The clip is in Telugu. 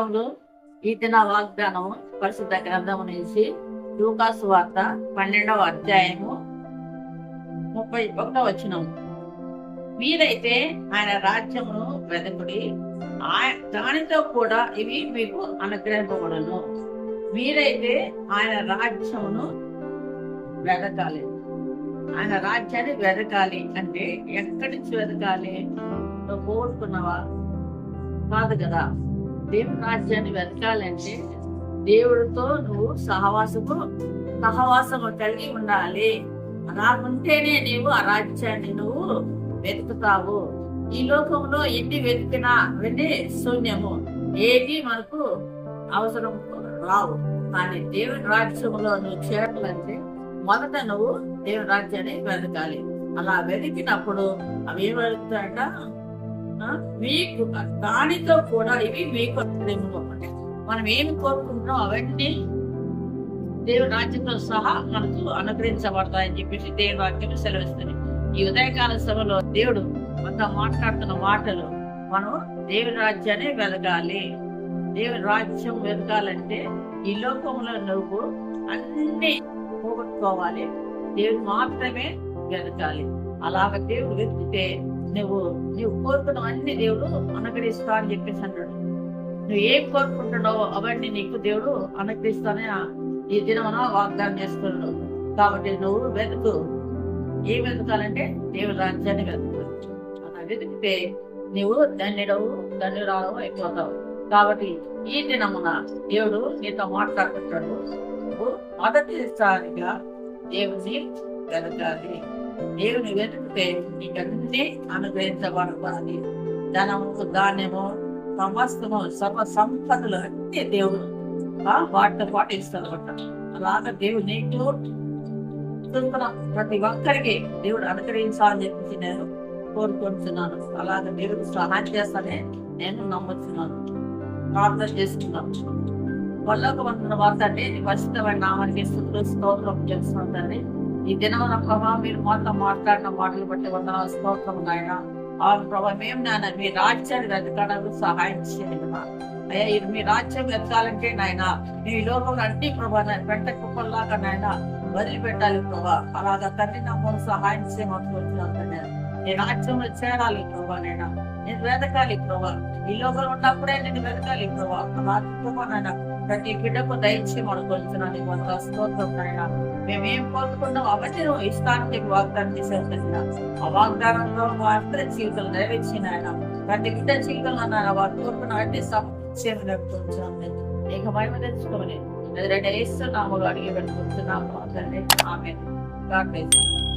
స్తోత్రములు ఈ దిన వాగ్దానం పరిశుద్ధ గ్రంథం నుంచి లూకాసు వార్త పన్నెండవ అధ్యాయము ముప్పై ఒకటో వచ్చిన మీరైతే ఆయన రాజ్యమును వెదకుడి దానితో కూడా ఇవి మీకు అనుగ్రహింపబడను. మీరైతే ఆయన రాజ్యమును వెదకాలి. ఆయన రాజ్యాన్ని వెదకాలి అంటే ఎక్కడి నుంచి వెదకాలి? నువ్వు కోరుకున్నవా? కాదు కదా. దేవుని రాజ్యాన్ని వెతకాలంటే దేవుడితో నువ్వు సహవాసము సహవాసము కలిగి ఉండాలి. అలా ఉంటేనే నీవు ఆ రాజ్యాన్ని నువ్వు వెతుకుతావు. ఈ లోకంలో ఎన్ని వెతికినా అవన్నీ శూన్యము. ఏది మనకు అవసరం రావు. కానీ దేవుని రాజ్యంలో నువ్వు చేరాలంటే మొదట నువ్వు దేవుని రాజ్యాన్ని వెతకాలి. అలా వెతికినప్పుడు అవి ఏం ఉన్న మీ మీకు దానితో కూడా ఇవి మీ అనుగ్రహింపబడ్డాయి. మనం ఏమి కోరుకుంటున్నాం అవన్నీ దేవుని రాజ్యంతో సహా మనకు అనుగ్రహించబడతాయని చెప్పేసి దేవుని వాక్యం సెలవిస్తుంది. ఈ ఉదయకాల సభలో దేవుడు మనతో మాట్లాడుతున్న మాటలు మనం దేవుని రాజ్యాన్ని వెలగాలి దేవుని రాజ్యం వెతకాలంటే ఈ లోకంలో నువ్వు అన్ని పోగొట్టుకోవాలి. దేవుడు మాత్రమే వెలగాలి అలాగ దేవుడు వెతికితే నువ్వు నువ్వు కోరుకున్న అన్ని దేవుడు అనుగ్రహిస్తా అని చెప్పేసి అన్నాడు. నువ్వు ఏం కోరుకుంటున్నావో అవన్నీ నీకు దేవుడు అనుగ్రహిస్తానే ఈ దినమున వాగ్దానం చేస్తున్నాడు. కాబట్టి నువ్వు వెతుకు. ఏం వెతకాలంటే దేవుడు రాజ్యాన్ని వెతుకు. అలా వెతికితే నువ్వు ధన్యుడవు ధన్యురాలు అయిపోతావు. కాబట్టి ఈ దినమున దేవుడు నీతో మాట్లాడుతున్నాడు నువ్వు మొదటిసారిగా దేవుని వెతకాలి. దేవుని వెతికితే నీకన్నీ అనుగ్రహించబడతాయి ధనము ధాన్యము సమస్తము సర్వ సంపదలు అన్ని దేవుడు వాటితో పాటు ఇస్తాడు అలాగా దేవుడు నీకు చూస్తున్న ప్రతి ఒక్కరికి దేవుడు అనుగ్రహించాలని చెప్పేసి నేను కోరుకుంటున్నాను. అలాగే దేవుడు సహాయం చేస్తానే నేను నమ్ముతున్నాను. ప్రార్థన చేస్తున్నాను వాళ్ళకు వందన వార్త అంటే పరిశుద్ధమైన నామానికి స్తోత్రం చేస్తుందండి ఈ దినమున ప్రభావ మీరు మాతో మాట్లాడిన మాటలు బట్టి వందనాల స్తోత్రం నాయన. అవును ప్రభావ మేము నాయన మీ రాజ్యాన్ని వెతకడానికి సహాయం చేయండి మా. అయ్యా ఇది మీ రాజ్యం వెతకాలంటే నాయన ఈ లోకంలో అన్ని ప్రభా పెట్ట కుప్పల్లాగా నాయన వదిలిపెట్టాలి ప్రభా. అలాగా తండ్రి నమ్మకం సహాయం చేయమంటున్నాను నీ రాజ్యంలో చేరాలి ప్రభా నాయన. నేను వెతకాలి ప్రభా. ఈ లోకంలో ఉన్నప్పుడే నేను వెతకాలి ప్రభా. అలా ప్రభా నాయన ప్రతి బిడ్డకు దయచేసి మనకొలుస్తున్నాను నీకు వందల స్తోత్రం అయినా మేము ఏం కోరుకున్నాం అవన్నీ నువ్వు ఇష్టానికి వాగ్దానం చేసేస్తున్నా ఆ వాగ్దానంలో అందరి జీవితాలు నెరవేర్చిన ఆయన ప్రతి బిడ్డ జీవితంలో నాయన వారు కోరుకున్న అన్ని సమస్యలు నెరవేర్చున్నాను ఇక మహిమ తెచ్చుకోమని ఎదురంటే ఇస్తున్నాము అడిగి పెట్టుకుంటున్నాము. తండ్రి ఆమె గాడ్ బ్లెస్